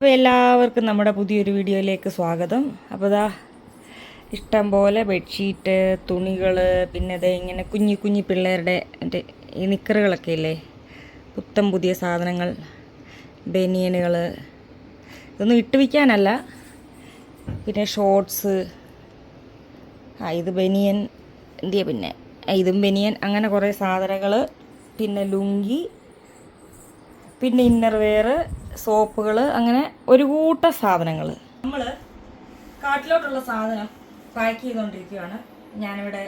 അപ്പോൾ എല്ലാവർക്കും നമ്മുടെ പുതിയൊരു വീഡിയോയിലേക്ക് സ്വാഗതം. അപ്പോൾ ഇതാ ഇഷ്ടം പോലെ ബെഡ്ഷീറ്റ് തുണികൾ പിന്നെ ഇത് ഇങ്ങനെ കുഞ്ഞു കുഞ്ഞു പിള്ളേരുടെ മറ്റേ ഈ നിക്കറുകളൊക്കെ ഇല്ലേ? പുത്തൻ പുതിയ സാധനങ്ങൾ ബനിയനുകൾ ഇതൊന്നും ഇട്ട് വിൽക്കാനല്ല പിന്നെ ഷോർട്സ്. ആ ഇത് ബനിയൻ എന്തിയാ പിന്നെ? ഇതും ബനിയൻ അങ്ങനെ കുറേ സാധനങ്ങൾ പിന്നെ ലുങ്കി പിന്നെ ഇന്നർ വെയർ സോപ്പുകൾ അങ്ങനെ ഒരു കൂട്ട സാധനങ്ങൾ നമ്മൾ കാട്ടിലോട്ടുള്ള സാധനം പാക്ക് ചെയ്തുകൊണ്ടിരിക്കുകയാണ് ഞാനിവിടെ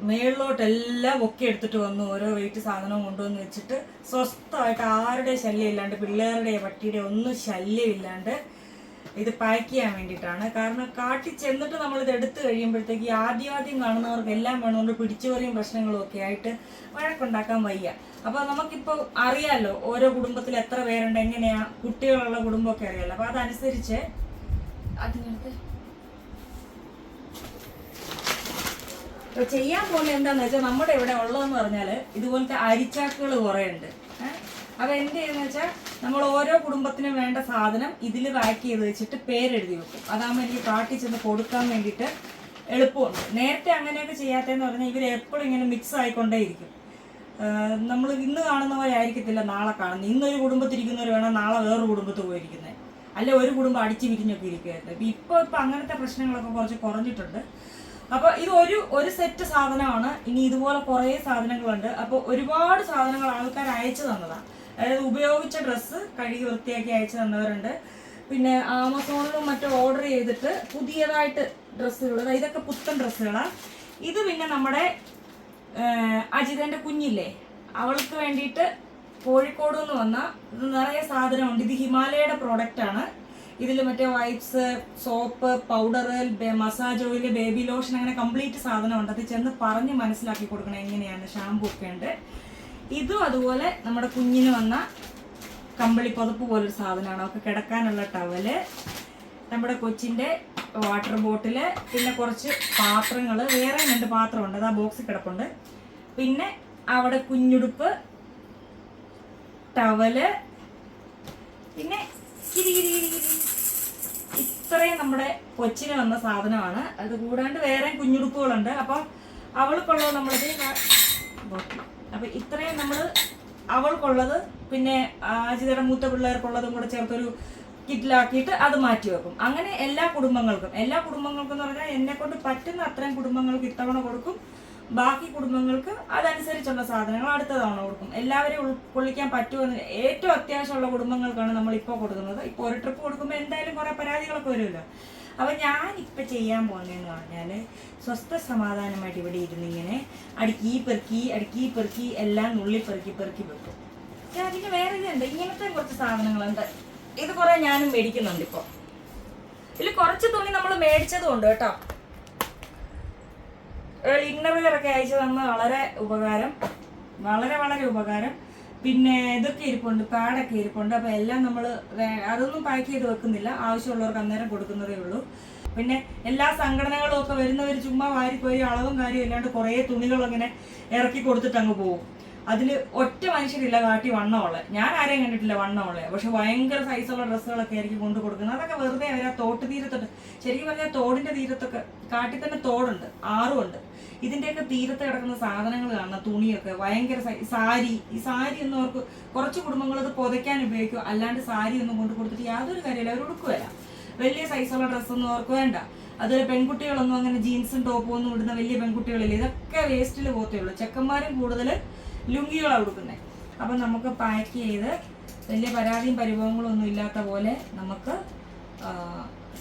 മേളിലോട്ടെല്ലാം ഒക്കെ എടുത്തിട്ട് വന്നു. ഓരോ വെയിറ്റ് സാധനവും കൊണ്ടുവന്ന് വെച്ചിട്ട് സ്വസ്ഥമായിട്ട് ആരുടെ ശല്യം ഇല്ലാണ്ട് പിള്ളേരുടെ പട്ടിയുടെ ഒന്നും ശല്യമില്ലാണ്ട് ഇത് പാക്ക് ചെയ്യാൻ വേണ്ടിയിട്ടാണ്. കാരണം കാട്ടി ചെന്നിട്ട് നമ്മൾ ഇത് എടുത്തു കഴിയുമ്പോഴത്തേക്ക് ആദ്യം ആദ്യം കാണുന്നവർക്ക് എല്ലാം വേണമെന്ന് പിടിച്ചുപറിയും പ്രശ്നങ്ങളും ഒക്കെ ആയിട്ട് വഴക്കുണ്ടാക്കാൻ വയ്യ. അപ്പോൾ നമുക്കിപ്പോൾ അറിയാലോ ഓരോ കുടുംബത്തിൽ എത്ര പേരുണ്ട് എങ്ങനെയാ കുട്ടികളുള്ള കുടുംബമൊക്കെ അറിയാലോ. അപ്പോൾ അതനുസരിച്ച് ചെയ്യാൻ പോലെ എന്താന്ന് വെച്ചാൽ നമ്മുടെ ഇവിടെ ഉള്ളതെന്ന് പറഞ്ഞാൽ ഇതുപോലത്തെ അരിച്ചാക്കുകൾ കുറേ ഉണ്ട് അപ്പൊ എന്ത് ചെയ്യുന്ന വെച്ചാൽ നമ്മൾ ഓരോ കുടുംബത്തിനും വേണ്ട സാധനം ഇതിൽ പാക്ക് ചെയ്ത് വെച്ചിട്ട് പേരെഴുതി വെക്കും. അതാകുമ്പോൾ എനിക്ക് കാട്ടി ചെന്ന് കൊടുക്കാൻ വേണ്ടിയിട്ട് എളുപ്പമുണ്ട്. നേരത്തെ അങ്ങനെയൊക്കെ ചെയ്യാത്തതെന്ന് പറഞ്ഞാൽ ഇവർ എപ്പോഴും ഇങ്ങനെ മിക്സ് ആയിക്കൊണ്ടേയിരിക്കും. നമ്മൾ ഇന്ന് കാണുന്ന പോലെ ആയിരിക്കത്തില്ല നാളെ കാണുന്നത്. ഇന്നൊരു കുടുംബത്തിരിക്കുന്നവർ വേണം നാളെ വേറൊരു കുടുംബത്ത് പോയിരിക്കുന്നത് അല്ലെ ഒരു കുടുംബം അടിച്ചു വിരിഞ്ഞൊക്കെ ഇരിക്കുമായിരുന്നു ഇപ്പം ഇപ്പോൾ ഇപ്പം അങ്ങനത്തെ പ്രശ്നങ്ങളൊക്കെ കുറച്ച് കുറഞ്ഞിട്ടുണ്ട്. അപ്പോൾ ഇത് ഒരു ഒരു സെറ്റ് സാധനമാണ്. ഇനി ഇതുപോലെ കുറേ സാധനങ്ങളുണ്ട്. അപ്പോൾ ഒരുപാട് സാധനങ്ങൾ ആൾക്കാർ അയച്ചു തന്നതാണ് അതായത് ഉപയോഗിച്ച ഡ്രസ്സ് കഴുകി വൃത്തിയാക്കി അയച്ചു തന്നവരുണ്ട്. പിന്നെ ആമസോണിലും മറ്റും ഓർഡർ ചെയ്തിട്ട് പുതിയതായിട്ട് ഡ്രസ്സുകൾ ഇതൊക്കെ പുത്തൻ ഡ്രസ്സുകളാണ് ഇത് പിന്നെ നമ്മുടെ അജിതന്റെ കുഞ്ഞില്ലേ? അവൾക്ക് വേണ്ടിയിട്ട് കോഴിക്കോട് നിന്ന് വന്ന നിറയെ സാധനമുണ്ട്. ഇത് ഹിമാലയയുടെ പ്രോഡക്റ്റ് ആണ്. ഇതിൽ മറ്റേ wipes soap powder massage oil baby lotion അങ്ങനെ കംപ്ലീറ്റ് സാധനമുണ്ട്. അത് ചെന്ന് പറഞ്ഞ് മനസ്സിലാക്കി കൊടുക്കണം എങ്ങനെയാണ്. ഷാമ്പു ഒക്കെ ഉണ്ട്. ഇതും അതുപോലെ നമ്മുടെ കുഞ്ഞിന് വന്ന കമ്പിളി പുതപ്പ് പോലൊരു സാധനമാണ് ഒക്കെ കിടക്കാനുള്ള ടവൽ നമ്മുടെ കൊച്ചിന്റെ വാട്ടർ ബോട്ടിൽ പിന്നെ കുറച്ച് പാത്രങ്ങൾ വേറെ രണ്ട് പാത്രമുണ്ട്. അത് ആ ബോക്സിൽ കിടപ്പുണ്ട്. പിന്നെ അവിടെ കുഞ്ഞുടുപ്പ് ടവൽ പിന്നെ. ഇത്രയും നമ്മുടെ കൊച്ചിന് വന്ന സാധനമാണ്. അത് കൂടാണ്ട് വേറെ കുഞ്ഞുടുപ്പുകളുണ്ട്. അപ്പം അവൾക്കുള്ളത് നമ്മളത് അപ്പം ഇത്രയും നമ്മൾ അവൾക്കുള്ളത് പിന്നെ അജിതയുടെ മൂത്ത പിള്ളേർക്കുള്ളതും കൂടെ ചേർത്തൊരു കിറ്റിലാക്കിയിട്ട് അത് മാറ്റി വെക്കും. അങ്ങനെ എല്ലാ കുടുംബങ്ങൾക്കും എല്ലാ കുടുംബങ്ങൾക്കും എന്ന് പറഞ്ഞാൽ എന്നെ കൊണ്ട് പറ്റുന്ന അത്രയും കുടുംബങ്ങൾക്ക് ഇത്തവണ കൊടുക്കും. ബാക്കി കുടുംബങ്ങൾക്ക് അതനുസരിച്ചുള്ള സാധനങ്ങൾ അടുത്ത തവണ കൊടുക്കും. എല്ലാവരെയും ഉൾക്കൊള്ളിക്കാൻ പറ്റുമെന്ന് ഏറ്റവും അത്യാവശ്യമുള്ള കുടുംബങ്ങൾക്കാണ് നമ്മൾ ഇപ്പോൾ കൊടുക്കുന്നത്. ഇപ്പോൾ ഒരു ട്രിപ്പ് കൊടുക്കുമ്പോൾ എന്തായാലും കുറേ പരാതികളൊക്കെ വരുമല്ലോ. അപ്പം ഞാൻ ഇപ്പം ചെയ്യാൻ പോകുന്നതെന്ന് പറഞ്ഞാൽ സ്വസ്ഥ സമാധാനമായിട്ട് ഇവിടെ ഇരുന്ന് ഇങ്ങനെ അടുക്കി പെറുക്കി അടുക്കി പെറുക്കി എല്ലാം നുള്ളി പെറുക്കി പെറുക്കി വെക്കും. ഞാൻ അതിന് വേറെ ഇതുണ്ട് ഇങ്ങനത്തെ കുറച്ച് സാധനങ്ങളുണ്ട്. ഇത് കുറേ ഞാനും മേടിക്കുന്നുണ്ട് ഇപ്പോൾ ഇതിൽ കുറച്ച് തുണി നമ്മൾ മേടിച്ചതും ഉണ്ട് കേട്ടോ. ഇന്നറുകളൊക്കെ അയച്ചു തന്ന വളരെ ഉപകാരം. വളരെ വളരെ ഉപകാരം. പിന്നെ ഇതൊക്കെ ഇരിപ്പുണ്ട് പാടൊക്കെ ഇരിപ്പുണ്ട്. അപ്പോൾ എല്ലാം നമ്മൾ അതൊന്നും പാക്ക് ചെയ്ത് വെക്കുന്നില്ല. ആവശ്യമുള്ളവർക്ക് അന്നേരം കൊടുക്കുന്നതേ ഉള്ളൂ. പിന്നെ എല്ലാ സംഘടനകളും ഒക്കെ വരുന്നവർ ചുമ്മാ വാരിപ്പോയി അളവും കാര്യവും ഇല്ലാണ്ട് കുറേ ഇങ്ങനെ ഇറക്കി കൊടുത്തിട്ട് അങ്ങ് പോകും അതിൽ ഒറ്റ മനുഷ്യരില്ല കാട്ടി വണ്ണമുള്ള ഞാൻ ആരെയും കണ്ടിട്ടില്ല വണ്ണമുള്ള പക്ഷെ ഭയങ്കര സൈസുള്ള ഡ്രസ്സുകളൊക്കെ ആയിരിക്കും കൊണ്ടു കൊടുക്കുന്നത്. അതൊക്കെ വെറുതെ അവർ ആ തോട്ട് തീരത്തോട്ട് ശരിക്കും പറഞ്ഞാൽ തോടിന്റെ തീരത്തൊക്കെ കാട്ടിൽ തന്നെ തോടുണ്ട് ആറുമുണ്ട്. ഇതിന്റെയൊക്കെ തീരത്ത് കിടക്കുന്ന സാധനങ്ങൾ കാണുന്ന തുണിയൊക്കെ ഭയങ്കര സാരി. ഈ സാരി ഒന്നും അവർക്ക് കുറച്ച് കുടുംബങ്ങൾ അത് പുതയ്ക്കാൻ ഉപയോഗിക്കും. അല്ലാണ്ട് സാരി ഒന്നും കൊണ്ടു കൊടുത്തിട്ട് യാതൊരു കാര്യമില്ല. അവർ ഉടുക്കുവല്ല വലിയ സൈസുള്ള ഡ്രസ്സൊന്നും അവർക്ക് വേണ്ട. അതുപോലെ പെൺകുട്ടികളൊന്നും അങ്ങനെ ജീൻസും ടോപ്പും ഒന്നും ഇടുന്ന വലിയ പെൺകുട്ടികളില്ല. ഇതൊക്കെ വേസ്റ്റിൽ പോകത്തേ ഉള്ളൂ. ചെക്കന്മാരും കൂടുതൽ ലുങ്കികളാണ് കൊടുക്കുന്നത്. അപ്പം നമുക്ക് പാക്ക് ചെയ്ത് വലിയ പരാതിയും പരിഭവങ്ങളും ഒന്നും ഇല്ലാത്ത പോലെ നമുക്ക്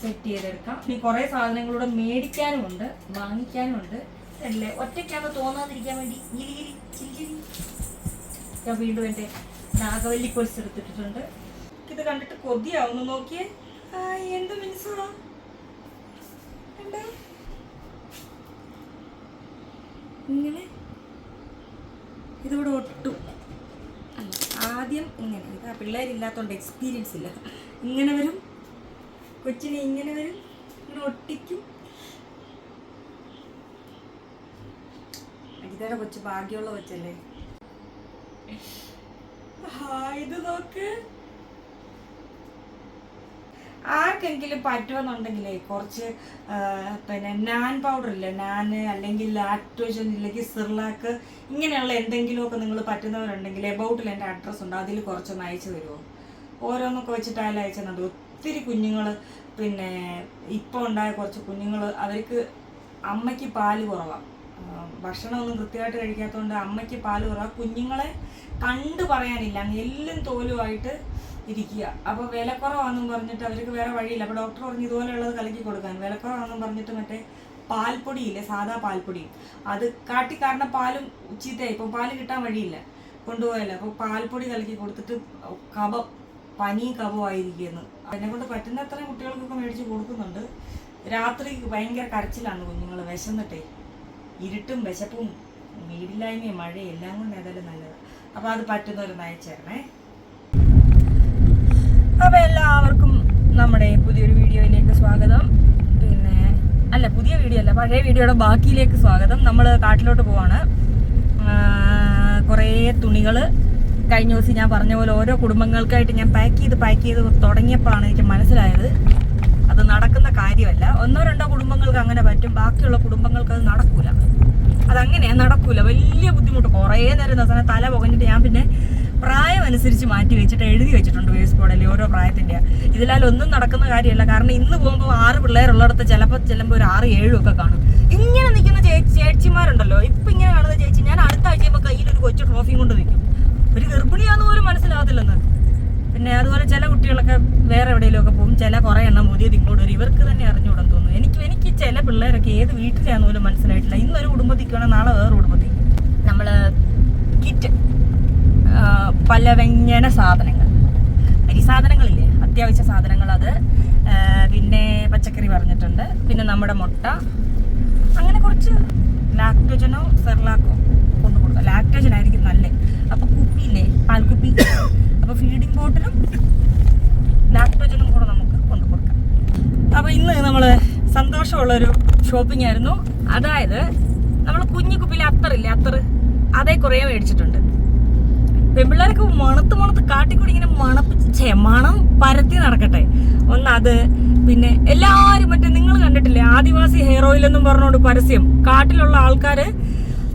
സെറ്റ് ചെയ്തെടുക്കാം. ഇനി കുറേ സാധനങ്ങളൂടെ മേടിക്കാനുമുണ്ട് വാങ്ങിക്കാനുമുണ്ട് അല്ലേ ഒറ്റയ്ക്കാണ് തോന്നാതിരിക്കാൻ വേണ്ടി. ഞാൻ വീണ്ടും എന്റെ നാഗവല്ലി കൊലിച്ച് എടുത്തിട്ടുണ്ട് ഇത് കണ്ടിട്ട് കൊതിയാവുന്നു. നോക്കിയേ. എന്ത് മിനിസാ? കണ്ടോ? ഇങ്ങനെ ഇതിവിടെ ഒട്ടും. ആദ്യം ഇങ്ങനെ ഇത് ആ പിള്ളേരില്ലാത്തതുകൊണ്ട് എക്സ്പീരിയൻസ് ഇല്ല. ഇങ്ങനെ വരും കൊച്ചിനെ ഇങ്ങനെ വരും ഇങ്ങനെ ഒട്ടിക്കും. അജിതയുടെ കൊച്ചു ഭാഗ്യമുള്ള കൊച്ചല്ലേ? ഇത് നോക്ക്. ആർക്കെങ്കിലും പറ്റുമെന്നുണ്ടെങ്കിലേ കുറച്ച് പിന്നെ നാൻ പൗഡർ ഇല്ല നാൻ അല്ലെങ്കിൽ ലാക്ടോജൻ ഇല്ലെങ്കിൽ സിർലാക്ക് ഇങ്ങനെയുള്ള എന്തെങ്കിലുമൊക്കെ നിങ്ങൾ പറ്റുന്നവരുണ്ടെങ്കിൽ എബൌട്ടിൽ എന്റെ അഡ്രസ്സ് ഉണ്ട്. അതിൽ കുറച്ചൊന്ന് അയച്ചു തരുമോ? ഓരോന്നൊക്കെ വെച്ചിട്ട് അയച്ചു തന്നത് ഒത്തിരി കുഞ്ഞുങ്ങൾ പിന്നെ ഇപ്പോൾ ഉണ്ടായ കുറച്ച് കുഞ്ഞുങ്ങൾ അവർക്ക് അമ്മയ്ക്ക് പാൽ കുറവാണ് ഭക്ഷണമൊന്നും കൃത്യമായിട്ട് കഴിക്കാത്തതുകൊണ്ട് അമ്മയ്ക്ക് പാൽ കുറവാണ് കുഞ്ഞുങ്ങളെ കണ്ടു പറയാനില്ല. അങ്ങ് എല്ലും തോലുമായിട്ട് ഇരിക്കുക. അപ്പോൾ വിലക്കുറവാണെന്നും പറഞ്ഞിട്ട് അവർക്ക് വേറെ വഴിയില്ല. അപ്പോൾ ഡോക്ടർ പറഞ്ഞു ഇതുപോലെയുള്ളത് കലക്കി കൊടുക്കാൻ. വിലക്കുറവാണെന്നും പറഞ്ഞിട്ട് മറ്റേ പാൽപ്പൊടിയില്ലേ സാധാ പാൽപ്പൊടി. അത് കാട്ടി കാരണം പാലും ചീത്തയായി. ഇപ്പം പാൽ കിട്ടാൻ വഴിയില്ല. കൊണ്ടുപോയല്ലോ. അപ്പോൾ പാൽപ്പൊടി കലക്കി കൊടുത്തിട്ട് കഫം പനി കഫമായിരിക്കുന്നു അതിനെ കൊണ്ട് പറ്റുന്ന അത്രയും കുട്ടികൾക്കൊക്കെ മേടിച്ച് കൊടുക്കുന്നുണ്ട്. രാത്രി ഭയങ്കര കരച്ചിലാണ് കുഞ്ഞുങ്ങൾ. വിശന്നിട്ടേ. ഇരുട്ടും വിശപ്പും വീടില്ലായ്മയും മഴയും എല്ലാം കൊണ്ട് ഏതായാലും നല്ലത്. അപ്പോൾ അത് പറ്റുന്നവർ നയിച്ചേരണേ. അപ്പോൾ എല്ലാവർക്കും നമ്മുടെ പുതിയൊരു വീഡിയോയിലേക്ക് സ്വാഗതം. പിന്നെ അല്ല പുതിയ വീഡിയോ അല്ല പഴയ വീഡിയോയുടെ ബാക്കിയിലേക്ക് സ്വാഗതം. നമ്മൾ കാട്ടിലോട്ട് പോവാണ്. കുറേ തുണികൾ കഴിഞ്ഞ ദിവസം ഞാൻ പറഞ്ഞ പോലെ ഓരോ കുടുംബങ്ങൾക്കായിട്ട് ഞാൻ പാക്ക് ചെയ്ത് പാക്ക് ചെയ്ത് തുടങ്ങിയപ്പോഴാണ് എനിക്ക് മനസ്സിലായത്. അത് നടക്കുന്ന കാര്യമല്ല. ഒന്നോ രണ്ടോ കുടുംബങ്ങൾക്ക് അങ്ങനെ പറ്റും. ബാക്കിയുള്ള കുടുംബങ്ങൾക്ക് അത് നടക്കൂല. അതങ്ങനെ നടക്കൂല. വലിയ ബുദ്ധിമുട്ട്. കുറേ നേരം തല പുകഞ്ഞിട്ട് ഞാൻ പിന്നെ പ്രായം അനുസരിച്ച് മാറ്റി വെച്ചിട്ട് എഴുതി വെച്ചിട്ടുണ്ട് വേസ്റ്റ് ബോർഡിൽ ഓരോ പ്രായത്തിന്റെ. ഇതിലാൽ ഒന്നും നടക്കുന്ന കാര്യമല്ല. കാരണം ഇന്ന് പോകുമ്പോൾ ആറ് പിള്ളേരുള്ളിടത്ത് ചിലപ്പോൾ ചെല്ലുമ്പോൾ ഒരു ആറ് ഏഴും ഒക്കെ കാണും. ഇങ്ങനെ നിൽക്കുന്ന ചേച്ചി ചേച്ചിമാരുണ്ടല്ലോ. ഇപ്പം ഇങ്ങനെ കാണുന്ന ചേച്ചി ഞാൻ അടുത്ത ആഴ്ച ചെയ്യുമ്പോൾ കയ്യിൽ ഒരു കൊച്ചു ട്രോഫിയും കൊണ്ട് നിൽക്കും. ഒരു ഗർഭിണിയാന്ന് പോലും മനസ്സിലാകത്തില്ലെന്ന്. പിന്നെ അതുപോലെ ചില കുട്ടികളൊക്കെ വേറെ എവിടെയെങ്കിലുമൊക്കെ പോകും. ചില കുറേ എണ്ണം പുതിയത് ഇങ്ങോട്ട് വരും. ഇവർക്ക് തന്നെ അറിഞ്ഞുകൂടാൻ തോന്നുന്നു. എനിക്ക് എനിക്ക് ചില പിള്ളേരൊക്കെ ഏത് വീട്ടിലാണെന്ന് പോലും മനസ്സിലായിട്ടില്ല. ഇന്നൊരു കുടുംബത്തിക്കാണ് നാളെ വേറെ കുടുംബത്തിൽ നമ്മൾ കിറ്റ്. പലവ്യഞ്ജന സാധനങ്ങൾ. അരി സാധനങ്ങളില്ലേ? അത്യാവശ്യ സാധനങ്ങൾ അത്. പിന്നെ പച്ചക്കറി പറഞ്ഞിട്ടുണ്ട്. പിന്നെ നമ്മുടെ മുട്ട. അങ്ങനെ കുറച്ച് ലാക്ടോജനോ സെർലാക്കോ കൊണ്ടു കൊടുക്കാം ലാക്ടോജൻ ആയിരിക്കും നല്ലത് അപ്പോൾ കുപ്പിയില്ലേ? പാൽക്കുപ്പി. അപ്പോൾ ഫീഡിംഗ് ബോട്ടിലും ലാക്ടോജനും കൂടെ നമുക്ക് കൊണ്ടു കൊടുക്കാം. അപ്പോൾ ഇന്ന് നമ്മൾ സന്തോഷമുള്ളൊരു ഷോപ്പിംഗ് ആയിരുന്നു. അതായത് നമ്മൾ കുഞ്ഞു കുപ്പിയിലെ അത്തറില്ലേ? അത്തറ്. അതേ കുറേ മേടിച്ചിട്ടുണ്ട്. പെൺപിള്ളേരൊക്കെ മണത്ത് മണത്ത് കാട്ടിക്കൂടി ഇങ്ങനെ മണപ്പിച്ച് മണം പരത്തി നടക്കട്ടെ. ഒന്ന് അത് പിന്നെ എല്ലാരും മറ്റേ നിങ്ങൾ കണ്ടിട്ടില്ലേ ആദിവാസി ഹെയർ ഓയിൽ എന്നും പറഞ്ഞോണ്ട് പരസ്യം. കാട്ടിലുള്ള ആൾക്കാര്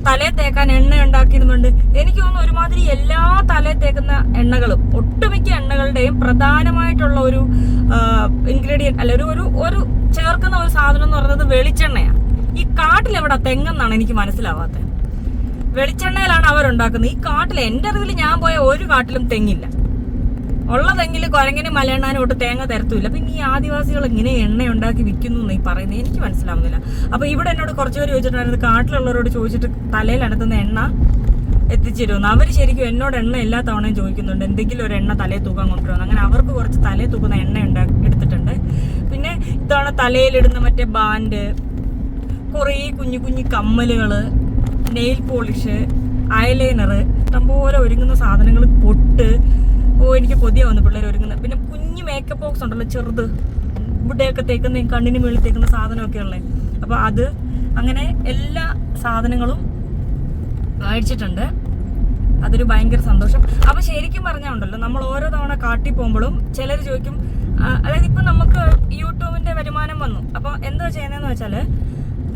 തലേ തേക്കാൻ എണ്ണ ഉണ്ടാക്കിയിരുന്നുണ്ട് എനിക്ക് തോന്നുന്നു ഒരുമാതിരി എല്ലാ തലേ തേക്കുന്ന എണ്ണകളും ഒട്ടുമിക്ക എണ്ണകളുടെയും പ്രധാനമായിട്ടുള്ള ഒരു ഇൻഗ്രീഡിയന്റ് അല്ല ഒരു ഒരു ഒരു ചേർക്കുന്ന ഒരു സാധനം എന്ന് പറയുന്നത് വെളിച്ചെണ്ണയാണ് ഈ കാട്ടിലെവിടെ തെങ്ങെന്നാണ് എനിക്ക് മനസ്സിലാവാത്തത്. വെളിച്ചെണ്ണയിലാണ് അവരുണ്ടാക്കുന്നത് ഈ കാട്ടിൽ എന്റെ അറിവിൽ ഞാൻ പോയ ഒരു കാട്ടിലും തെങ്ങില്ല. ഉള്ള തെങ്ങിൽ കുരങ്ങിനും മലയണ്ണാനും ഒട്ട് തേങ്ങ തരത്തുമില്ല. പിന്നെ ഈ ആദിവാസികൾ ഇങ്ങനെ എണ്ണ ഉണ്ടാക്കി വിൽക്കുന്നു എന്ന് ഈ പറയുന്നത് എനിക്ക് മനസ്സിലാവുന്നില്ല. അപ്പൊ ഇവിടെ എന്നോട് കുറച്ച് പേര് ചോദിച്ചിട്ടുണ്ടായിരുന്നു കാട്ടിലുള്ളവരോട് ചോദിച്ചിട്ട് തലയിൽ അടുത്തുന്ന എണ്ണ എത്തിച്ചിരുന്നു അവർ ശരിക്കും എന്നോട് എണ്ണ എല്ലാ തവണയും ചോദിക്കുന്നുണ്ട്. എന്തെങ്കിലും ഒരു എണ്ണ തലയിൽ തൂക്കാൻ കൊണ്ടുവരുന്നു അങ്ങനെ അവർക്ക് കുറച്ച് തലയിൽ തൂക്കുന്ന എണ്ണ ഉണ്ടാക്കി എടുത്തിട്ടുണ്ട്. പിന്നെ ഇത്തവണ തലയിലിടുന്ന മറ്റേ ബാൻഡ് കുറേ കുഞ്ഞു കുഞ്ഞു കമ്മലുകൾ നെയിൽ പോളിഷ് ഐലൈനർ ഇഷ്ടംപോലെ ഒരുങ്ങുന്ന സാധനങ്ങൾ പൊട്ട്. ഓ എനിക്ക് കൊതിയാ വന്നു പിള്ളേർ ഒരുങ്ങുന്നത് പിന്നെ കുഞ്ഞു മേക്കപ്പ് ബോക്സ് ഉണ്ടല്ലോ ചെറുത്. ഇവിടെയൊക്കെ തേക്കുന്ന കണ്ണിന് മുകളിൽ തേക്കുന്ന സാധനമൊക്കെ ഉള്ളത് അപ്പോൾ അത് അങ്ങനെ എല്ലാ സാധനങ്ങളും മേടിച്ചിട്ടുണ്ട്. അതൊരു ഭയങ്കര സന്തോഷം. അപ്പോൾ ശരിക്കും പറഞ്ഞാൽ ഉണ്ടല്ലോ നമ്മൾ ഓരോ തവണ കാട്ടി പോകുമ്പോഴും ചിലർ ചോദിക്കും അതായത് ഇപ്പൊ നമുക്ക് യൂട്യൂബിന്റെ വരുമാനം വന്നു. അപ്പോൾ എന്താ ചെയ്യുന്നതെന്ന് വെച്ചാൽ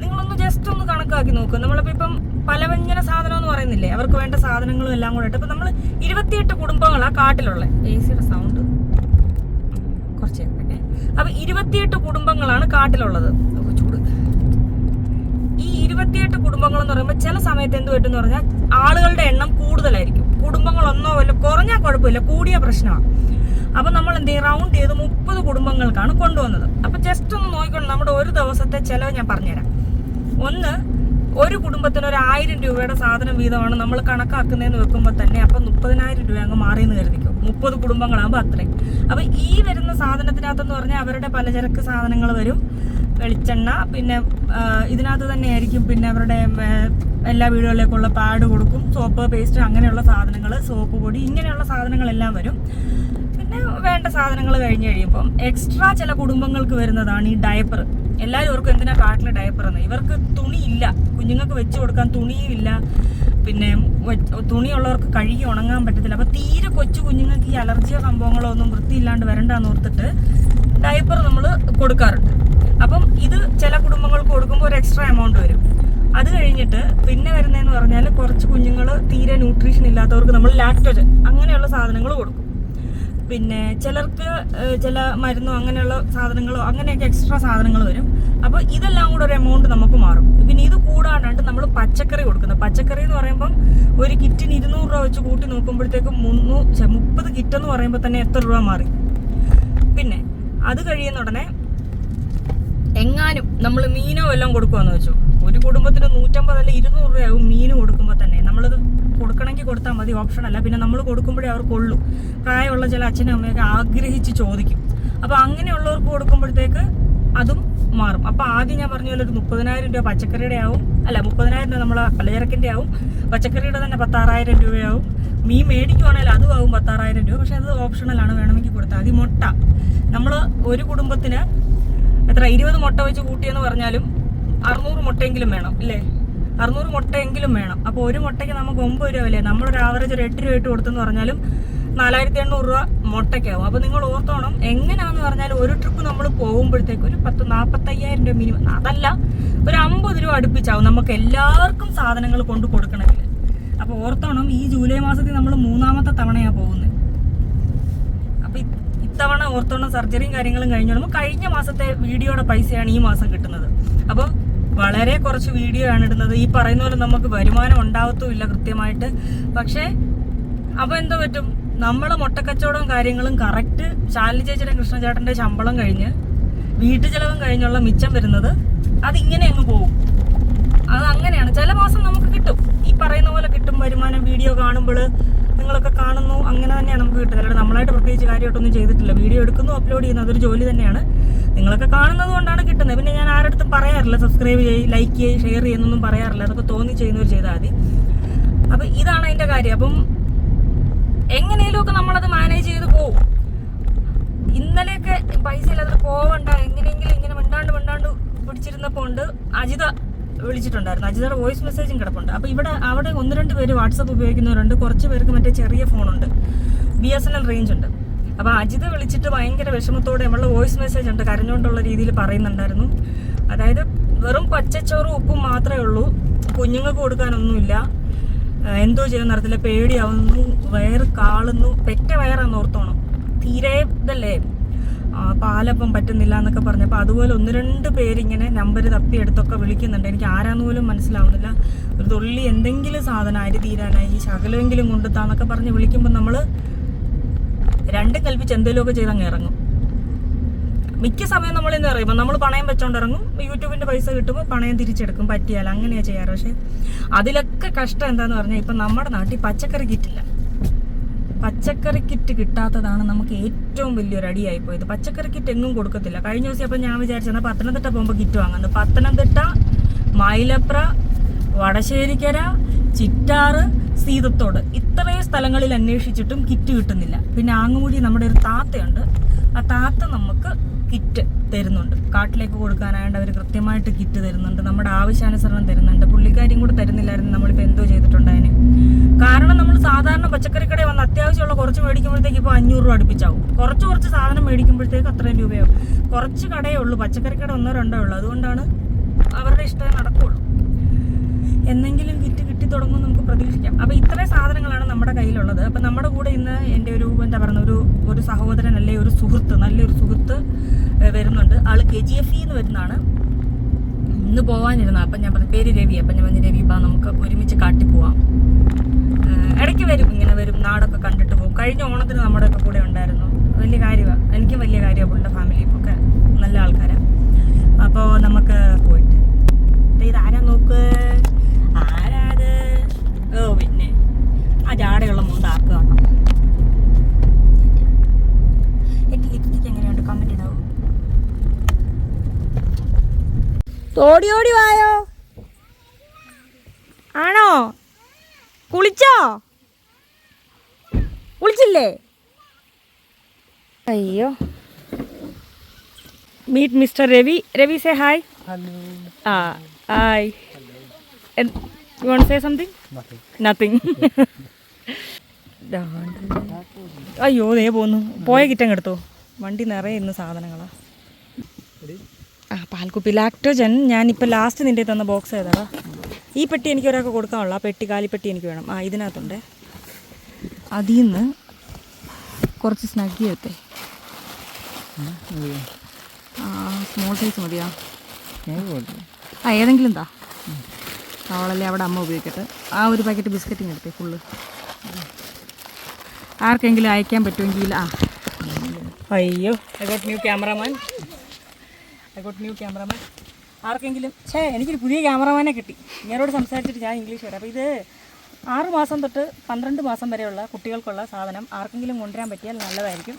നിങ്ങളൊന്ന് ജസ്റ്റ് ഒന്ന് കണക്കാക്കി നോക്കുക നമ്മളിപ്പോ ഇപ്പം പലവ്യഞ്ജന സാധനം എന്ന് പറയുന്നില്ലേ അവർക്ക് വേണ്ട സാധനങ്ങളും എല്ലാം കൂടെ ഇട്ട്. ഇപ്പൊ നമ്മൾ ഇരുപത്തിയെട്ട് കുടുംബങ്ങളാണ് കാട്ടിലുള്ള എ സിയുടെ സൗണ്ട് കുറച്ച് അപ്പൊ ഇരുപത്തിയെട്ട് കുടുംബങ്ങളാണ് കാട്ടിലുള്ളത്. ചൂട്. ഈ ഇരുപത്തിയെട്ട് കുടുംബങ്ങൾ എന്ന് പറയുമ്പോൾ ചില സമയത്ത് എന്ത് പറ്റും എന്ന് പറഞ്ഞാൽ ആളുകളുടെ എണ്ണം കൂടുതലായിരിക്കും. കുടുംബങ്ങൾ ഒന്നോ വല്ല കുറഞ്ഞാൽ കുഴപ്പമില്ല കൂടിയ പ്രശ്നമാണ് അപ്പൊ നമ്മൾ എന്ത് ചെയ്യും? റൗണ്ട് ചെയ്ത് മുപ്പത് കുടുംബങ്ങൾക്കാണ് കൊണ്ടുവന്നത്. അപ്പൊ ജസ്റ്റ് ഒന്ന് നോക്കിക്കൊണ്ട് നമ്മുടെ ഒരു ദിവസത്തെ ചെലവ് ഞാൻ പറഞ്ഞുതരാം. ഒന്ന് ഒരു കുടുംബത്തിന് ഒരു ആയിരം രൂപയുടെ സാധനം വീതമാണ് നമ്മൾ കണക്കാക്കുന്നതെന്ന് വെക്കുമ്പോൾ തന്നെ അപ്പൊ മുപ്പതിനായിരം രൂപ അങ്ങ് മാറിയെന്ന് കരുതിക്കും. മുപ്പത് കുടുംബങ്ങളാകുമ്പോൾ അത്രയും. അപ്പൊ ഈ വരുന്ന സാധനത്തിനകത്തെന്ന് പറഞ്ഞാൽ അവരുടെ പലചരക്ക് സാധനങ്ങൾ വരും. വെളിച്ചെണ്ണ പിന്നെ ഇതിനകത്ത് തന്നെ ആയിരിക്കും പിന്നെ അവരുടെ എല്ലാ വീടുകളിലേക്കുള്ള പാഡ് കൊടുക്കും സോപ്പ് പേസ്റ്റ് അങ്ങനെയുള്ള സാധനങ്ങൾ സോപ്പ് പൊടി ഇങ്ങനെയുള്ള സാധനങ്ങളെല്ലാം വരും. പിന്നെ വേണ്ട സാധനങ്ങൾ കഴിഞ്ഞ് കഴിയുമ്പം എക്സ്ട്രാ ചില കുടുംബങ്ങൾക്ക് വരുന്നതാണ് ഈ ഡയപ്പർ എല്ലാവരും ഇവർക്കും എന്തിനാ കാട്ടിൽ ഡയപ്പർ എന്ന് ഇവർക്ക് തുണിയില്ല. കുഞ്ഞുങ്ങൾക്ക് വെച്ച് കൊടുക്കാൻ തുണിയും ഇല്ല പിന്നെ തുണിയുള്ളവർക്ക് കഴുകി ഉണങ്ങാൻ പറ്റത്തില്ല. അപ്പൊ തീരെ കൊച്ചു കുഞ്ഞുങ്ങൾക്ക് ഈ അലർജിയോ സംഭവങ്ങളോ ഒന്നും വൃത്തിയില്ലാണ്ട് വരണ്ടെന്ന് ഓർത്തിട്ട് ഡയപ്പർ നമ്മൾ കൊടുക്കാറുണ്ട്. അപ്പം ഇത് ചില കുടുംബങ്ങൾക്ക് കൊടുക്കുമ്പോൾ ഒരു എക്സ്ട്രാ എമൗണ്ട് വരും. അത് കഴിഞ്ഞിട്ട് പിന്നെ വരുന്നതെന്ന് പറഞ്ഞാൽ കുറച്ച് കുഞ്ഞുങ്ങൾ തീരെ ന്യൂട്രീഷൻ ഇല്ലാത്തവർക്ക് നമ്മൾ ലാക്ടോജൻ അങ്ങനെയുള്ള സാധനങ്ങൾ കൊടുക്കും. പിന്നെ ചിലർക്ക് ചില മരുന്നോ അങ്ങനെയുള്ള സാധനങ്ങളോ അങ്ങനെയൊക്കെ എക്സ്ട്രാ സാധനങ്ങൾ വരും. അപ്പോൾ ഇതെല്ലാം കൂടെ ഒരു എമൗണ്ട് നമുക്ക് മാറും. പിന്നെ ഇത് കൂടാണ്ട് നമ്മൾ പച്ചക്കറി കൊടുക്കുന്നത് പച്ചക്കറി എന്ന് പറയുമ്പം ഒരു കിറ്റിന് ഇരുന്നൂറ് രൂപ വെച്ച് കൂട്ടി നോക്കുമ്പോഴത്തേക്കും മുന്നൂ ഛെ, മുപ്പത് കിറ്റ് എന്ന് പറയുമ്പോൾ തന്നെ എത്ര രൂപ മാറി. പിന്നെ അത് കഴിയുന്ന ഉടനെ എങ്ങാനും നമ്മൾ മീനോ എല്ലാം കൊടുക്കുമെന്ന് വെച്ചു. ഒരു കുടുംബത്തിന് നൂറ്റമ്പത് അല്ല ഇരുന്നൂറ് രൂപയാവും മീൻ കൊടുക്കുമ്പോൾ തന്നെ. നമ്മളത് കൊടുക്കണമെങ്കിൽ കൊടുത്താൽ മതി ഓപ്ഷൻ അല്ല. പിന്നെ നമ്മൾ കൊടുക്കുമ്പോഴേ അവർക്ക് ഉള്ളൂ പ്രായമുള്ള ചില അച്ഛനും അമ്മയൊക്കെ ആഗ്രഹിച്ച് ചോദിക്കും. അപ്പോൾ അങ്ങനെയുള്ളവർക്ക് കൊടുക്കുമ്പോഴത്തേക്ക് അതും മാറും. അപ്പോൾ ആദ്യം ഞാൻ പറഞ്ഞ പോലെ ഒരു മുപ്പതിനായിരം രൂപ പച്ചക്കറിയുടെ ആവും. അല്ല മുപ്പതിനായിരം രൂപ നമ്മളെ പലചരക്കിന്റെ ആവും. പച്ചക്കറിയുടെ തന്നെ പത്താറായിരം രൂപയാവും. മീൻ മേടിക്കുവാണെങ്കിൽ അതും ആവും പത്താറായിരം രൂപ. പക്ഷേ അത് ഓപ്ഷണലാണ് വേണമെങ്കിൽ കൊടുത്താൽ മതി. മുട്ട. നമ്മൾ ഒരു കുടുംബത്തിന് എത്ര? ഇരുപത് മുട്ട വെച്ച് കൂട്ടിയെന്ന് പറഞ്ഞാലും അറുന്നൂറ് മുട്ടയെങ്കിലും വേണം ഇല്ലേ? അറുന്നൂറ് മുട്ടയെങ്കിലും വേണം. അപ്പോൾ ഒരു മുട്ടയ്ക്ക് നമുക്ക് ഒമ്പത് രൂപ വില നമ്മളൊരു ആവറേജ് ഒരു എട്ട് രൂപ ഇട്ട് കൊടുത്തെന്ന് പറഞ്ഞാലും നാലായിരത്തി എണ്ണൂറ് രൂപ മുട്ടയ്ക്കാവും. അപ്പോൾ നിങ്ങൾ ഓർത്തോണം എങ്ങനെയാന്ന് പറഞ്ഞാൽ ഒരു ട്രിപ്പ് നമ്മൾ പോകുമ്പോഴത്തേക്ക് ഒരു പത്ത് നാൽപ്പത്തയ്യായിരം രൂപ മിനിമം അതല്ല ഒരു അമ്പത് രൂപ അടുപ്പിച്ചാവും നമുക്ക് എല്ലാവർക്കും സാധനങ്ങൾ കൊണ്ട് കൊടുക്കണമെങ്കിൽ. അപ്പോൾ ഓർത്തോണം ഈ ജൂലൈ മാസത്തിൽ നമ്മൾ മൂന്നാമത്തെ തവണയാണ് പോകുന്നത്. അപ്പൊ ഇ- ഇത്തവണ ഓർത്തോണം സർജറിയും കാര്യങ്ങളും കഴിഞ്ഞു നമ്മൾ കഴിഞ്ഞ മാസത്തെ വീഡിയോയുടെ പൈസയാണ് ഈ മാസം കിട്ടുന്നത്. അപ്പോൾ വളരെ കുറച്ച് വീഡിയോ ആണ് ഇടുന്നത്. ഈ പറയുന്ന പോലെ നമുക്ക് വരുമാനം ഉണ്ടാവത്തുമില്ല കൃത്യമായിട്ട്. പക്ഷേ അപ്പോൾ എന്തോ പറ്റും? നമ്മൾ മുട്ടക്കച്ചവടവും കാര്യങ്ങളും കറക്റ്റ് ശാലി ചേച്ചിയുടെ കൃഷ്ണചേട്ടന്റെ ശമ്പളം കഴിഞ്ഞ് വീട്ടു ചെലവും കഴിഞ്ഞുള്ള മിച്ചം വരുന്നത് അതിങ്ങനെ അങ്ങ് പോകും. അത് അങ്ങനെയാണ്. ചില മാസം നമുക്ക് കിട്ടും. ഈ പറയുന്ന പോലെ കിട്ടും വരുമാനം. വീഡിയോ കാണുമ്പോൾ നിങ്ങളൊക്കെ കാണുന്നു അങ്ങനെ തന്നെയാണ് നമുക്ക് കിട്ടുന്നത്. അല്ലാതെ നമ്മളായിട്ട് പ്രത്യേകിച്ച് കാര്യമായിട്ടൊന്നും ചെയ്തിട്ടില്ല. വീഡിയോ എടുക്കുന്നു അപ്ലോഡ് ചെയ്യുന്നു അതൊരു ജോലി തന്നെയാണ്. നിങ്ങളൊക്കെ കാണുന്നത് കൊണ്ടാണ് കിട്ടുന്നത്. പിന്നെ ഞാൻ ആരടുത്തും പറയാറില്ല സബ്സ്ക്രൈബ് ചെയ്യ് ലൈക്ക് ചെയ്യ് ഷെയർ ചെയ്യുന്നൊന്നും പറയാറില്ല. അതൊക്കെ തോന്നി ചെയ്യുന്നവർ ചെയ്താൽ മതി. അപ്പം ഇതാണ് അതിന്റെ കാര്യം. അപ്പം എങ്ങനെയൊക്കെ നമ്മളത് മാനേജ് ചെയ്ത് പോകും ഇന്നലെയൊക്കെ പൈസ ഇല്ലാതെ പോവണ്ട. എങ്ങനെയെങ്കിലും ഇങ്ങനെ മിണ്ടാണ്ട് മിണ്ടാണ്ട് പിടിച്ചിരുന്നപ്പോൾ ഉണ്ട് അജിത. വിളിച്ചിട്ടുണ്ടായിരുന്നു. അജിതയുടെ വോയിസ് മെസ്സേജും കിടപ്പുണ്ട്. അപ്പോൾ ഇവിടെ അവിടെ ഒന്ന് രണ്ട് പേര് വാട്സപ്പ് ഉപയോഗിക്കുന്നവരുണ്ട്. കുറച്ച് പേർക്ക് മറ്റേ ചെറിയ ഫോണുണ്ട്. B S N L range ഉണ്ട്. അപ്പോൾ അജിത വിളിച്ചിട്ട് ഭയങ്കര വിഷമത്തോടെ നമ്മളുടെ വോയിസ് മെസ്സേജ് ഉണ്ട്. കരഞ്ഞുകൊണ്ടുള്ള രീതിയിൽ പറയുന്നുണ്ടായിരുന്നു. അതായത് വെറും പച്ചച്ചോറും ഉപ്പും മാത്രമേ ഉള്ളൂ. കുഞ്ഞുങ്ങൾക്ക് കൊടുക്കാനൊന്നുമില്ല. എന്തോ ചെയ്യുന്ന നടത്തില്ല. പേടിയാവുന്നു. വയറ് കാളുന്നു. പെറ്റ വയറാന്ന് ഓർത്തോണം. തീരെ ഇതല്ലേ? പാലപ്പം പറ്റുന്നില്ല എന്നൊക്കെ പറഞ്ഞപ്പോൾ അതുപോലെ ഒന്ന് രണ്ട് പേരിങ്ങനെ നമ്പർ തപ്പിയെടുത്തൊക്കെ വിളിക്കുന്നുണ്ട്. എനിക്ക് ആരാന്ന് പോലും മനസ്സിലാവുന്നില്ല. ഒരു തുള്ളി എന്തെങ്കിലും സാധനം അരി തീരാനായി ശകലമെങ്കിലും കൊണ്ടുത്താന്നൊക്കെ പറഞ്ഞ് വിളിക്കുമ്പോൾ നമ്മൾ രണ്ട് കൽപ്പിച്ച് എന്തെങ്കിലുമൊക്കെ ചെയ്ത് അങ്ങ് ഇറങ്ങും. മിക്ക സമയം നമ്മൾ ഇന്ന് പറയുമ്പോൾ നമ്മൾ പണയം വെച്ചോണ്ട് ഇറങ്ങും. യൂട്യൂബിന്റെ പൈസ കിട്ടുമ്പോൾ പണയം തിരിച്ചെടുക്കും. പറ്റിയാൽ അങ്ങനെയാ ചെയ്യാറ്. പക്ഷെ അതിലൊക്കെ കഷ്ടം എന്താന്ന് പറഞ്ഞാൽ ഇപ്പം നമ്മുടെ നാട്ടിൽ പച്ചക്കറി കിറ്റില്ല പച്ചക്കറി കിറ്റ് കിട്ടാത്തതാണ് നമുക്ക് ഏറ്റവും വലിയൊരു അടിയായി പോയത്. പച്ചക്കറി കിറ്റ് എങ്ങും കൊടുക്കത്തില്ല. കഴിഞ്ഞ ദിവസം അപ്പം ഞാൻ വിചാരിച്ചത് പത്തനംതിട്ട പോകുമ്പോൾ കിറ്റ് വാങ്ങുന്നു. പത്തനംതിട്ട മൈലപ്ര വടശ്ശേരിക്കര ചിറ്റാറ് സീതത്തോട്. ഇത്രയും സ്ഥലങ്ങളിൽ അന്വേഷിച്ചിട്ടും കിറ്റ് കിട്ടുന്നില്ല. പിന്നെ ആങ്ങുമുടി നമ്മുടെ ഒരു താത്തയുണ്ട്. ആ താത്ത നമുക്ക് കിറ്റ് തരുന്നുണ്ട്. കാട്ടിലേക്ക് കൊടുക്കാനായിട്ട് അവർ കൃത്യമായിട്ട് കിറ്റ് തരുന്നുണ്ട്. നമ്മുടെ ആവശ്യാനുസരണം തരുന്നുണ്ട്. പുള്ളിക്കാരിയും കൂടെ തരുന്നില്ലായിരുന്നു. നമ്മളിപ്പോൾ എന്തോ ചെയ്തിട്ടുണ്ടായതിന് കാരണം നമ്മൾ സാധാരണ പച്ചക്കറി കടയിൽ വന്ന് അത്യാവശ്യമുള്ള കുറച്ച് മേടിക്കുമ്പോഴത്തേക്ക് ഇപ്പോൾ അഞ്ഞൂറ് രൂപ അടുപ്പിച്ചാവും. കുറച്ച് കുറച്ച് സാധനം മേടിക്കുമ്പോഴത്തേക്ക് അത്രയും രൂപയാവും. കുറച്ച് കടയേ ഉള്ളൂ. പച്ചക്കറി കട ഒന്നോ രണ്ടോ ഉള്ളൂ. അതുകൊണ്ടാണ് അവരുടെ ഇഷ്ടം നടക്കുള്ളൂ. എന്നെങ്കിലും കിറ്റ് കിട്ടി തുടങ്ങും നമുക്ക് പ്രതീക്ഷിക്കാം. അപ്പോൾ ഇത്രയും സാധനങ്ങളാണ് നമ്മുടെ കയ്യിലുള്ളത്. അപ്പം നമ്മുടെ കൂടെ ഇന്ന് എന്റെ ഒരു എന്താ പറയുക ഒരു ഒരു സഹോദരൻ അല്ലെ ഒരു സുഹൃത്ത് നല്ലൊരു സുഹൃത്ത് വരുന്നുണ്ട്. ആൾ കെ ജി എഫ് എന്ന് വരുന്നതാണ്. ഇന്ന് പോവാനിരുന്ന. അപ്പം ഞാൻ പറഞ്ഞു പേര് രവി. അപ്പം ഞാൻ പറഞ്ഞു രവി ബാ നമുക്ക് ഒരുമിച്ച് കാട്ടി പോവാം. ഇടയ്ക്ക് വരും ഇങ്ങനെ വരും നാടൊക്കെ കണ്ടിട്ട് പോകും കഴിഞ്ഞ ഓണത്തിന് നമ്മുടെ ഒക്കെ കൂടെ ഉണ്ടായിരുന്നു. വലിയ കാര്യമാണ് എനിക്കും വലിയ കാര്യമാണ് പുള്ളിയുടെ ഫാമിലിയും ഒക്കെ നല്ല ആൾക്കാരാണ് അപ്പോൾ നമുക്ക് പോയിട്ട് ദേ ഇതാരാ നോക്ക് ആരാത് ഓ പിന്നെ ആ ജാടയുള്ള മുണ്ടാക്കുക എന്റെ ലിപ്സ്റ്റിക് എങ്ങനെയുണ്ട് കമന്റ് ഇടാവൂ ഓടി ഓടി വായോ? ആണോ? കുളിച്ചോ? കുളിച്ചില്ലേ? അയ്യോ. Meet mister Ravi. Ravi say hi ആ hi you won't say something nothing അയ്യോ ദേ പോന്നു. പോയ കിറ്റം കെടുത്തോ വണ്ടി നിറയെ ഇന്ന് സാധനങ്ങളാണ് ആ പാൽക്കുപ്പി ലാക്ടോജൻ ഞാനിപ്പോൾ ലാസ്റ്റ് നിന്റെ തന്ന ബോക്സ് ഏതാടാ? ഈ പെട്ടി എനിക്ക് ഒരാൾക്ക് കൊടുക്കാനുള്ള ആ പെട്ടി കാലിപ്പെട്ടി എനിക്ക് വേണം. ആ ഇതിനകത്തുണ്ട്. അതിൽ നിന്ന് കുറച്ച് സ്നഗ്ഗി എത്തേ ആ സ്മോൾ സൈസ് മതിയാ? ആ ഏതെങ്കിലും താ. അവളല്ലേ അവിടെ അമ്മ ഉപയോഗിക്കട്ടെ. ആ ഒരു പാക്കറ്റ് ബിസ്ക്കറ്റിങ് എടുത്തെ ഫുള്ള് ആർക്കെങ്കിലും അയക്കാൻ പറ്റുമെങ്കിൽ ആ. അയ്യോ I got new cameraman I got new cameraman ആർക്കെങ്കിലും ഛേ എനിക്കൊരു പുതിയ ക്യാമറമാനെ കിട്ടി. ഇങ്ങനോട് സംസാരിച്ചിട്ട് ഞാൻ ഇംഗ്ലീഷ് വരാം അപ്പോൾ ഇത് ആറ് മാസം തൊട്ട് പന്ത്രണ്ട് മാസം വരെയുള്ള കുട്ടികൾക്കുള്ള സാധനം ആർക്കെങ്കിലും കൊണ്ടുവരാൻ പറ്റിയാൽ നല്ലതായിരിക്കും.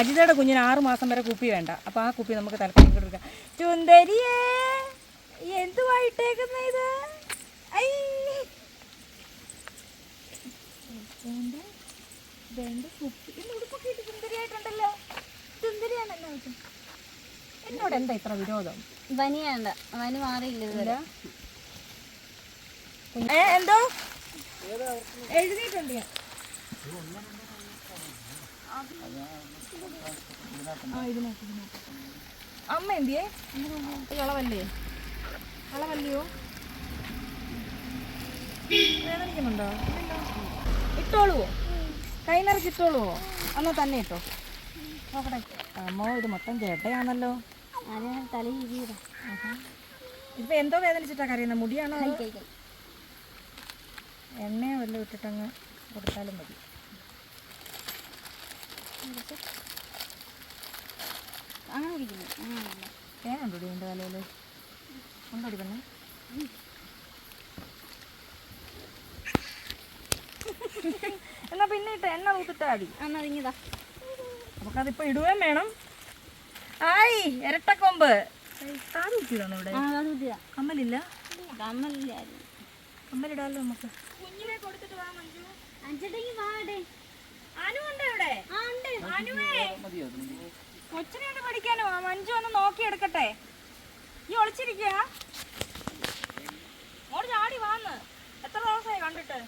അജിതയുടെ കുഞ്ഞിന് ആറ് മാസം വരെ കുപ്പി വേണ്ട. അപ്പോൾ ആ കുപ്പി നമുക്ക് തൽക്കാലം കൊടുക്കാം ചുന്ദരിയേ എന്തുവായിട്ടേക്കുന്ന ഇത്? ഐ. വേണ്ട വേണ്ട കുപ്പി. ഇത്. എന്നോട് എന്താ ഇത്ര വിരോധം? വനി വേണ്ട വനി മാറിയില്ല ഇതുവരെ. എന്തോ? എഴുതിയിട്ടുണ്ട് ഞാൻ. അമ്മ എന്തിയേ? കളവല്ലേ? കളവല്ലയോ? വേദനിക്കുന്നുണ്ടോ. ഇട്ടോളുവോ? കൈ നിറച്ച് ഇട്ടോളുവോ? എന്നാ തന്നെ ഇട്ടോ. നോക്കട്ടെ. അമ്മ ഇത് മൊത്തം ചേട്ടയാണല്ലോ. ഇപ്പൊ എന്തോ വേദനിച്ചിട്ടാ കറിയുന്ന മുടിയാണോ എണ്ണയോ വല്ലതും ഇട്ടിട്ടങ്ങ് കൊടുത്താലും മതി. അങ്ങനെ കുടിക്കുന്നു. അങ്ങനെയല്ല തേനുണ്ടോടി എന്റെ തലയിൽ? ഉണ്ടോടി പെണ്ണെ? എന്നാ പിന്നെ ഇട്ട എണ്ണ തൂത്തിട്ടാ മതി. അന്ന് അതിങ്ങതാ നമുക്കതിപ്പോൾ ഇടുകയും വേണം. ആയി ഇരട്ടക്കൊമ്പ് കാത് കുത്തിയതാണോ ഇവിടെ? ആ അത് കുത്തിയതാ. കമ്മലില്ല? കമ്മലില്ലായിരുന്നു വാ നമുക്ക് അഞ്ചെട്ടെങ്കിൽ വാടേ അനു ഉണ്ട് ഇവിടെ അനുവേ. കൊച്ചിനെ ഒന്ന് പഠിക്കാനോ? മഞ്ജു ഒന്ന് നോക്കി എടുക്കട്ടെ. ഈ ഒളിച്ചിരിക്കുക മോൾ ചാടി വാന്ന്. എത്ര ദിവസമായി കണ്ടിട്ട്?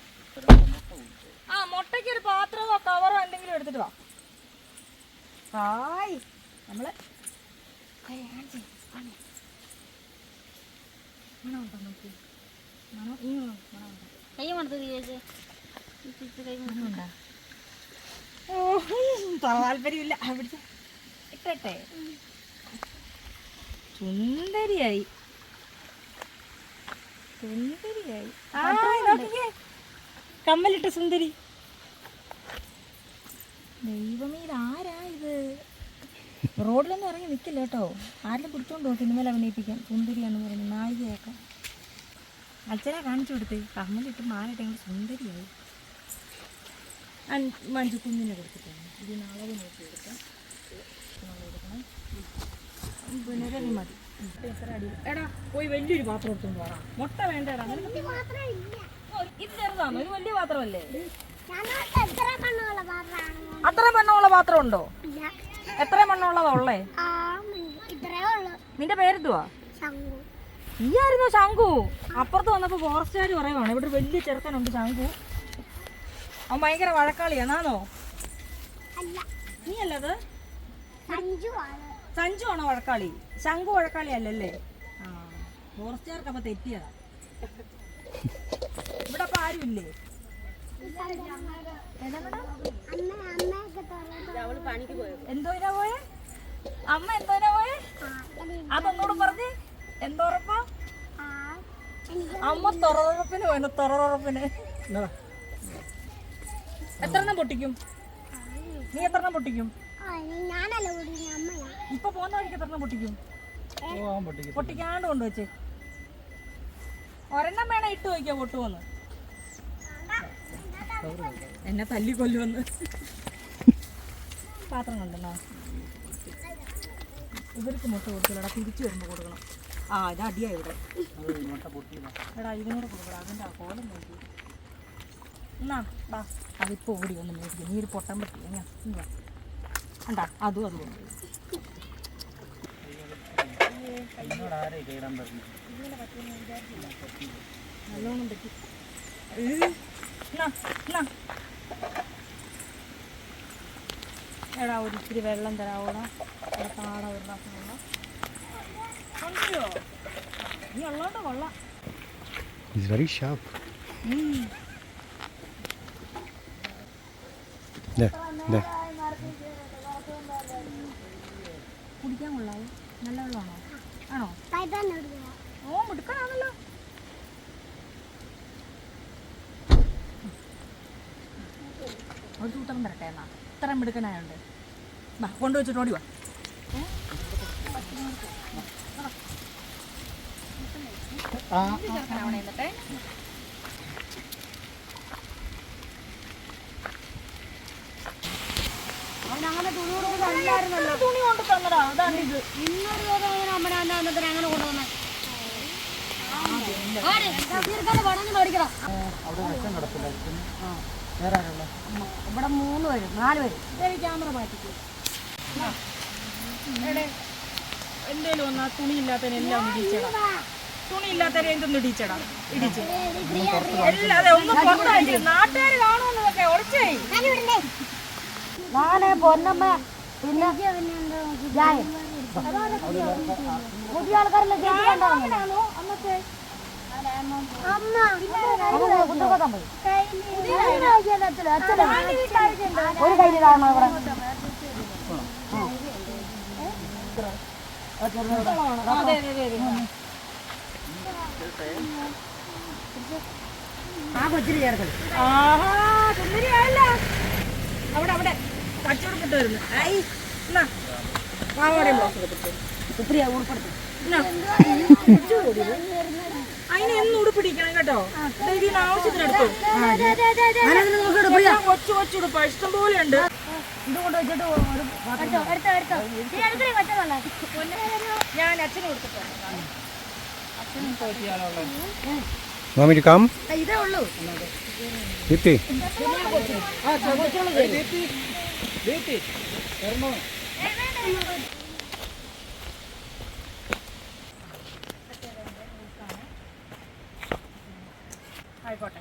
ആ മുട്ടയ്ക്ക് ഒരു പാത്രമോ കവറോ എന്തെങ്കിലും എടുത്തിട്ട് വാ. ഹായ്. നമ്മൾ വാങ്ങ്. മണമുണ്ടോ നോക്കി മണം ഈ മണം മണമുണ്ടോ കൈ മണത്ത് ചേച്ചി കൈ മണത്ത് മണമുണ്ടോ ഓ സുന്ദരിയായി സുന്ദരിയായി ആ നോക്കിക്കേ കമ്മലിട്ട സുന്ദരി ദൈവമേ റോഡിലൊന്നും ഇറങ്ങി നിൽക്കില്ല കേട്ടോ. ആരെങ്കിലും പിടിച്ചോണ്ട് പോകും സിനിമയിൽ അഭിനയിപ്പിക്കാൻ? സുന്ദരിയാന്ന് പറഞ്ഞു നായികയാക്കാം. അച്ഛനെ കാണിച്ചു കൊടുത്തേ. കമ്മലിട്ട് മാലിട്ട് ഞങ്ങൾ സുന്ദരിയായി. മഞ്ജു കുഞ്ഞിനെ കൊടുത്തിട്ടാണ്. ഇതിന് അളവ് നോക്കി എടുക്കാം പിന്നെ മതി. എത്ര അടി? എടാ പോയി വലിയൊരു പാത്രം എടുത്തോണ്ട് പോറാ മുട്ട വേണ്ടടാ. ഇത് ചെറുതാണോ? ഒരു വലിയ പാത്രമല്ലേ? അത്ര പെണ്ണുള്ള പാത്രം ഉണ്ടോ? എത്ര മണ്ണുള്ളതാ ഉള്ളേ? നിന്റെ പേരെന്തുവാ? ഈ ആയിരുന്നു ശംഖു? അപ്പുറത്ത് വന്നപ്പോ ഫോറസ്റ്റുകാർ പറയുവാണ് ഇവിടെ വലിയ ചെറുക്കനുണ്ട് ശംഖു. അവൻ ഭയങ്കര വഴക്കാളിയാണോ നീ അല്ലത് സഞ്ജു ആണോ. വഴക്കാളി? ശംഖു വഴക്കാളി അല്ലല്ലേ ഫോറസ്റ്റുകാർക്ക് അപ്പൊ തെറ്റിയതാ. ഇവിടെ അപ്പൊ ആരുമില്ലേ? എന്തോനാ പോയെ? അമ്മ എന്തോനാ പോയെ? അതൊന്നൂടെ പറഞ്ഞേ. എന്തോറപ്പാ അമ്മ തൊറതുറപ്പിന് പോയി തൊറതുറപ്പിന്. എത്ര എണ്ണം പൊട്ടിക്കും? നീ എത്ര എണ്ണം പൊട്ടിക്കും? ഇപ്പൊ പോകുന്ന വഴിക്ക് എത്ര എണ്ണം പൊട്ടിക്കും പൊട്ടിക്കാണ്ട് കൊണ്ടുവച്ചേ. ഒരെണ്ണം വേണം ഇട്ട് വയ്ക്കാൻ പൊട്ടുവന്ന്. എന്നെ തല്ലി കൊല്ലുമെന്ന്. പാത്രം കണ്ടോ ഇവർക്ക് മുട്ട കൊടുക്കില്ലടാ തിരിച്ചു വരുമ്പോൾ കൊടുക്കണം. ആ ഇത് അടിയാ ഇവിടെ. എടാ ഇതിനോട് കൊടുക്കടാ അതിന്റെ ആ കോലം നോക്കി. എന്നാ ബാ അതിപ്പോൾ ഓടി വന്ന് മേടിക്കും. നീ ഒരു പൊട്ടൻ പറ്റി ഞാൻ ഉണ്ടാ അതും അതും. നല്ലോണം പറ്റി. എടാ ഒരു ഇത്തിരി വെള്ളം തരാവോടാ. താട ഒരു പ്രാവശ്യം വെള്ളം നീ ഉള്ളോണ്ട് കൊള്ളാം. He's very sharp. There, there. കുടിക്കാൻ കൊള്ളാവോ? നല്ല വെള്ളമാണോ? ആണോ? എടുക്കാനായുണ്ട്. മിടുക്കനായുണ്ട് വാ കൊണ്ടുവച്ചിട്ട് ഓടി വാ. അവിടെ എന്നിട്ടേ കിടക്കില്ല അങ്ങനെ തുണി കൊടുക്കുന്നല്ലായിരുന്നല്ലോ തുണി കൊണ്ട് തന്നടാ അതാണ് ഇത്. ഇന്നൊരു ദിവസം അങ്ങനെ അന്ന അന്നത്തിന് അങ്ങനെ കൊണ്ടുവന്നെ? പടന്ന് മേടിക്കണം ഇവിടെ മൂന്ന് പേര് നാല് പേര്. ക്യാമറ മാറ്റിക്കും. എടേ എന്തേലും ഒന്നാ തുണി ഇല്ലാത്തതിനെ എല്ലാം ഒന്ന് ഇടിച്ചടാ തുണി ഇല്ലാത്തതിനെ എന്തൊന്ന് ഇടിച്ചടാ ഇടിച്ച്. എല്ലാം അതെ ഒന്ന് പുറത്തായിട്ട് നാട്ടുകാർ കാണുമെന്നൊക്കെ ഉറച്ചേ. നാല് പൊന്നമ്മ പിന്നെ പുതിയ ആൾക്കാരെല്ലാം ചേച്ചിട്ടുണ്ടാവുന്നല്ലോ ഒരു കയ്യിലാണ് അവിടെ ആ. കൊച്ചിരി ചേർക്കണം അവിടെ അവിടെ. കച്ചവടപ്പെട്ട് വരുന്നു. ഐ എന്നാ? പാവാടയും ബ്ലൗസ് എടുത്തിട്ട് സുപ്രിയ ഉൾപ്പെടുത്തും. എന്നാ? അതിനെ എന്ന് ഉടുപ്പിടിക്കണം കേട്ടോ. ഇതിന് ആവശ്യത്തിന് എടുത്തു. കൊച്ചു കൊച്ചു ഉടുപ്പാ. ഇഷ്ടം പോലെ ഉണ്ട്. ഇത് കൊണ്ട് വെച്ചിട്ട് ഞാൻ അച്ഛനും കൊടുത്തിട്ടുണ്ട് to come? ഇതേ ഉള്ളൂ. Dipti. ആയിക്കോട്ടെ.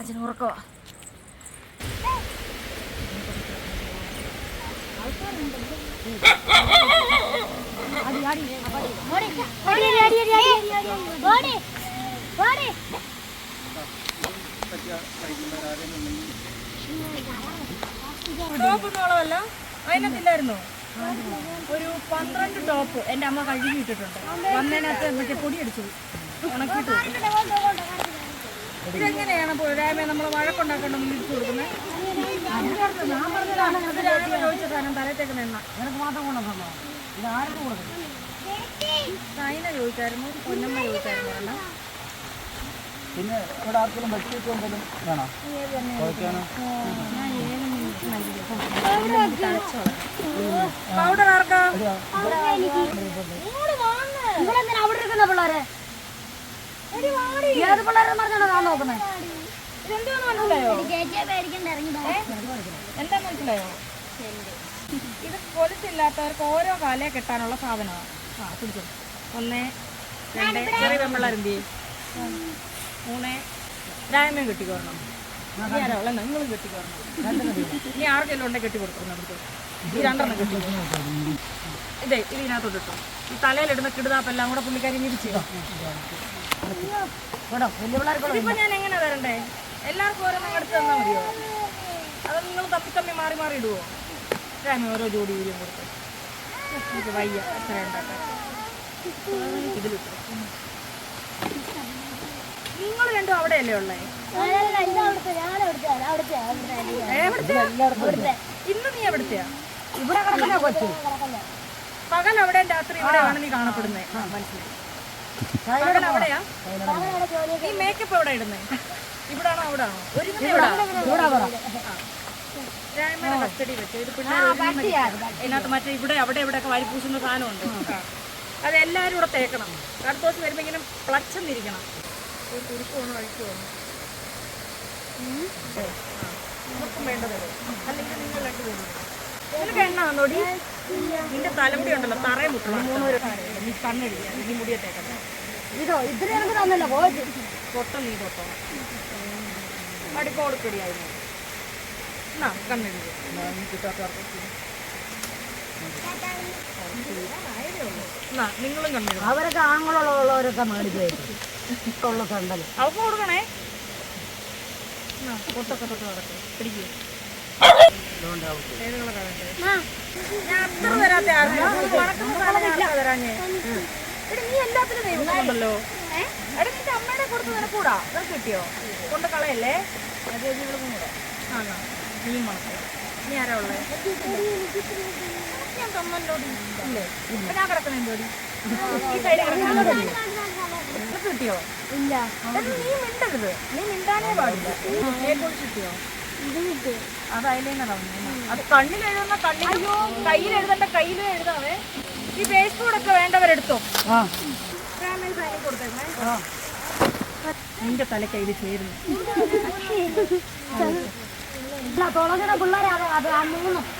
അച്ഛൻ ടോപ്പ് നോളമല്ല അതിനകത്തില്ലായിരുന്നോ? ഒരു പന്ത്രണ്ട് ടോപ്പ് എന്റെ അമ്മ കഴുകി ഇട്ടിട്ടുണ്ട്. വന്നതിനകത്ത് മറ്റേ പൊടി അടിച്ചു. ഉണക്കിയിട്ട് ഇതെങ്ങനെയാണ് പുഴരായ്മ നമ്മൾ വഴക്കുണ്ടാക്കേണ്ട മുന്നിട്ട് കൊടുക്കുന്നത് തലത്തേക്ക് നിന്ന. നിനക്ക് മാത്രം കൊണ്ടുവന്നോ ഇത് ആർക്ക് കൊടുക്കണം സൈന ചോദിച്ചായിരുന്നു. പൊന്നമ്മ ചോദിച്ചായിരുന്നു പിന്നെ ഇവിടെ ആർക്കെങ്കിലും ബെഡ്ഷീറ്റ് എന്തെങ്കിലും വേണോ? പൗഡർ ആർക്കാ? അവിടെ ഇരിക്കുന്ന പിള്ളേരെ? ഏത് പിള്ളേരെ പറഞ്ഞാണോ നോക്കുന്നത് ഇതെന്താന്ന് മനസ്സിലായോ? എന്താ മനസ്സിലായോ? ഇത് കൊലുസില്ലാത്തവർക്ക് ഓരോ കാലയെ കെട്ടാനുള്ള സാധനമാണ് ആ ഒന്ന് രണ്ട് ചെറിയ പെമ്പിള്ളാരെന്തി മൂന്ന് രായമയും കെട്ടിക്കോരണം. ഉള്ളത് നിങ്ങളും കെട്ടിക്കോരണം. ഇനി ആർക്കെല്ലാം ഉണ്ടെങ്കിൽ കെട്ടി കൊടുക്കണം നമുക്ക് ഈ രണ്ടെണ്ണം കെട്ടി ഇതേ ഇത് ഇതിനകത്തോട്ട് ഇട്ടോ. ഈ തലയിലിടുന്ന കിടുതാപ്പെല്ലാം കൂടെ പുള്ളിക്കാരി ഇരിച്ചു ഇതിപ്പോ ഞാൻ എങ്ങനെ എല്ലാവർക്കും ഓരോന്നും എടുത്ത് തന്നാ മതിയോ? അത് നിങ്ങൾ തപ്പി തമ്മി മാറി മാറി ഇടുവോ? ഞാൻ ഓരോ ജോഡി വീര്യം കൊടുത്തു. എനിക്ക് വയ്യ എത്ര ഉണ്ടാക്കാൻ. ഇതിലിട്ടു നിങ്ങൾ രണ്ടും അവിടെയല്ലേ ഉള്ളേ? ഇന്ന് നീ എവിടുത്തെയാ ഇവിടെ പകൽ അവിടെ രാത്രി ഇവിടെയാണ് നീ കാണപ്പെടുന്നത് മനസ്സിലായി. നീ മേക്കപ്പ് എവിടെ ഇടുന്നേ? ഇവിടാണോ അവിടാണോ? ഇവിടെ. കസ്റ്റഡി വെച്ചു. പിള്ളേർ ഇതിനകത്ത് മറ്റേ ഇവിടെ അവിടെ ഇവിടെ ഒക്കെ വാരിപ്പൂശുന്ന സാധനമുണ്ട്. അത് എല്ലാവരും കൂടെ തേക്കണം. അടുത്ത ദിവസം വരുമ്പോൾ ഇങ്ങനെ പ്ലച്ചെന്നിരിക്കണം ഒരു കുരുക്ക് പോകണം വഴിക്ക് പോകണം നമുക്കും വേണ്ടത് അല്ലെങ്കിൽ നിങ്ങൾ രണ്ടുപേരും നിനക്ക് എണ്ണ വന്നോടി നിന്റെ തലമുടി ഉണ്ടല്ലോ തറയെ മുട്ടണം കണ്ണെഴുതിയാ നീ മുടിയെ തേക്കട്ടെ ഇതോ ഇത്തിരി എനിക്ക് തന്നല്ലോ പോയിട്ട് പൊട്ടം നീ തൊട്ടോ എന്നാ കണ്ണെഴുതി എന്നാ നിങ്ങളും അവരൊക്കെ ആങ്ങളുള്ളവരൊക്കെ മേടിച്ചു വയ്ക്കും ഉള്ള സണ്ടൽ അവർക്ക് കൊടുക്കണേ പൊട്ടൊക്കെ തൊട്ട് നടക്കും. പിടിക്കുക ഏത് കളറാ വേണ്ടത്? ഞാൻ അത്ര തരാത്ത ആളാ. മണക്കുന്ന സാധനം ആർക്കാ തരാഞ്ഞേ? ഉണ്ടല്ലോ എടാ നിന്റെ അമ്മയുടെ കൊടുത്ത് നിനക്കൂടാ? നിനക്ക് കിട്ടിയോ? കൊണ്ട് കളയല്ലേ? അത് കണ്ണിലെഴുതുന്ന കൂടെ ആണോ? നീ മണക്കോ നീ ആരാ ഉള്ളേ? ഞാൻ തമ്മല്ലോടി ഇല്ലേ? ഇപ്പൊ ഞാൻ കിടക്കണ എന്തോടി ഈ സൈഡിൽ കിടക്കണ കിട്ടിയോ? ഇല്ല. നീ മിണ്ടരുത്. നീ മിണ്ടാനേ പാടില്ല. ഏക്കോട് കിട്ടിയോ? അത് അതിലേങ്ങടാ അത് കണ്ണിൽ എഴുതുന്ന കണ്ണിൽ കയ്യിൽ എഴുതേണ്ട കയ്യിലും എഴുതാവേ. ഈ ബേസ് ബോർഡൊക്കെ വേണ്ടവരെടുത്തോ? നിന്റെ തലയ്ക്ക് അതിൽ ചേരുന്നു.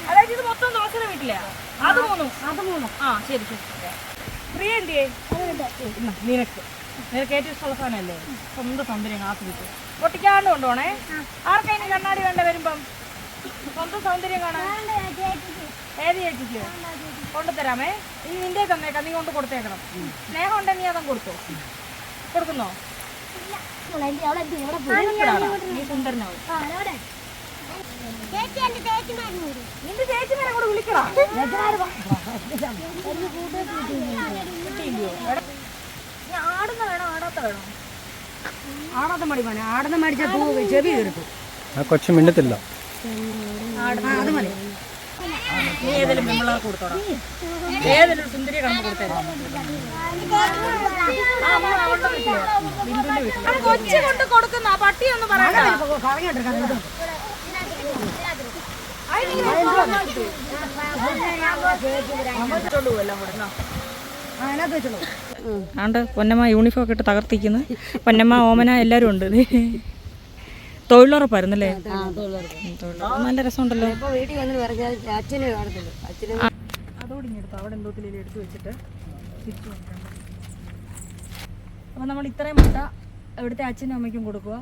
അതായത് ഇത് മൊത്തം ദോശയുടെ വീട്ടിലാ? അത് മൂന്നും? അത് മൂന്നും. ആ ശരി ശരി പ്രിയ എന്തിയേ? ഇന്നാ, നിനക്ക്. നിനക്ക് ഏറ്റവും ഇഷ്ടമുള്ള സാധനമല്ലേ? സ്വന്തം സൗന്ദര്യം പൊട്ടിക്കാണ്ട് കൊണ്ടുപോണേ. ആർക്കതിന് കണ്ണാടി വേണ്ട വരുമ്പം? സ്വന്തം സൗന്ദര്യം കാണാൻ. ഏത് ചേച്ചിക്ക് കൊണ്ടുതരാമേ. ഇനി നിന്റെ തന്നേക്കാം. നീ കൊണ്ട് കൊടുത്തേക്കണം. സ്നേഹം ഉണ്ടെങ്കിൽ നീ അതും കൊടുത്തോ? കൊടുക്കുന്നോ. നീ സുന്ദരനാവും നിന്റെ ചേച്ചിമാരെ കൂടെ വിളിക്കണം നീ ആടുന്ന വേണോ? ആടാത്ത വേണോ? ആടാത്ത മടി മോനെ. ആടുന്ന മേടിച്ച ചെവി എടുക്കും ആ കൊച്ചു മിണ്ടത്തില്ല. അത് മതി. നീ ഏതെങ്കിലും പെമ്പിളെ കൊടുത്തോടാ. ഏതെങ്കിലും സുന്ദരി കണ്ടു കൊടുത്തേക്കാം കൊച്ചു കൊണ്ട് കൊടുക്കുന്ന പട്ടി ഒന്ന് പറയണ്ട ആണ്ട് പൊന്നമ്മ യൂണിഫോം ഒക്കെ ഇട്ട് തകർത്തിക്കുന്നു പൊന്നമ്മ ഓമന എല്ലാരും ഉണ്ട്. തൊഴിലുറപ്പായിരുന്നല്ലേ? തൊഴിലുറപ്പ്. നല്ല രസമുണ്ടല്ലോ. ഇപ്പൊ വീട്ടിൽ വന്ന് പറഞ്ഞാൽ അച്ഛന് കാണത്തില്ല. അച്ഛന് അതോടെ ഇങ്ങെടുത്തു അവിടെ എന്തോത്തിലും എടുത്തു വെച്ചിട്ട് തിരിച്ചു കൊണ്ടുവരണം അപ്പോൾ നമ്മൾ ഇത്രയും മുട്ട ഇവിടുത്തെ അച്ഛനും അമ്മയ്ക്കും കൊടുക്കുക.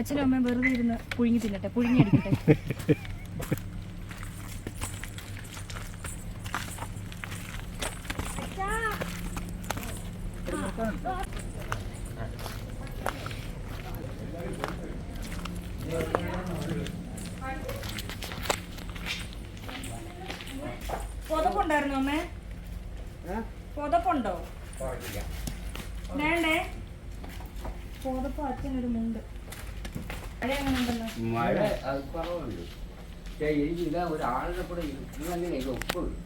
അച്ഛനും അമ്മയും വെറുതെ ഇരുന്ന് പുഴുങ്ങി തിന്നട്ടെ. പുഴുങ്ങി അടിക്കട്ടെ. വേണ്ടേ? പോതപ്പോ അച്ഛനൊരു മുണ്ട്. മഴ. കുറവുണ്ട്. പക്ഷേ കൂടെ എനിക്ക് ഒപ്പുള്ളൂ ഇതിനകത്ത് അച്ഛനൊരു മുണ്ടുണ്ട് മതി മതി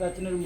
മതി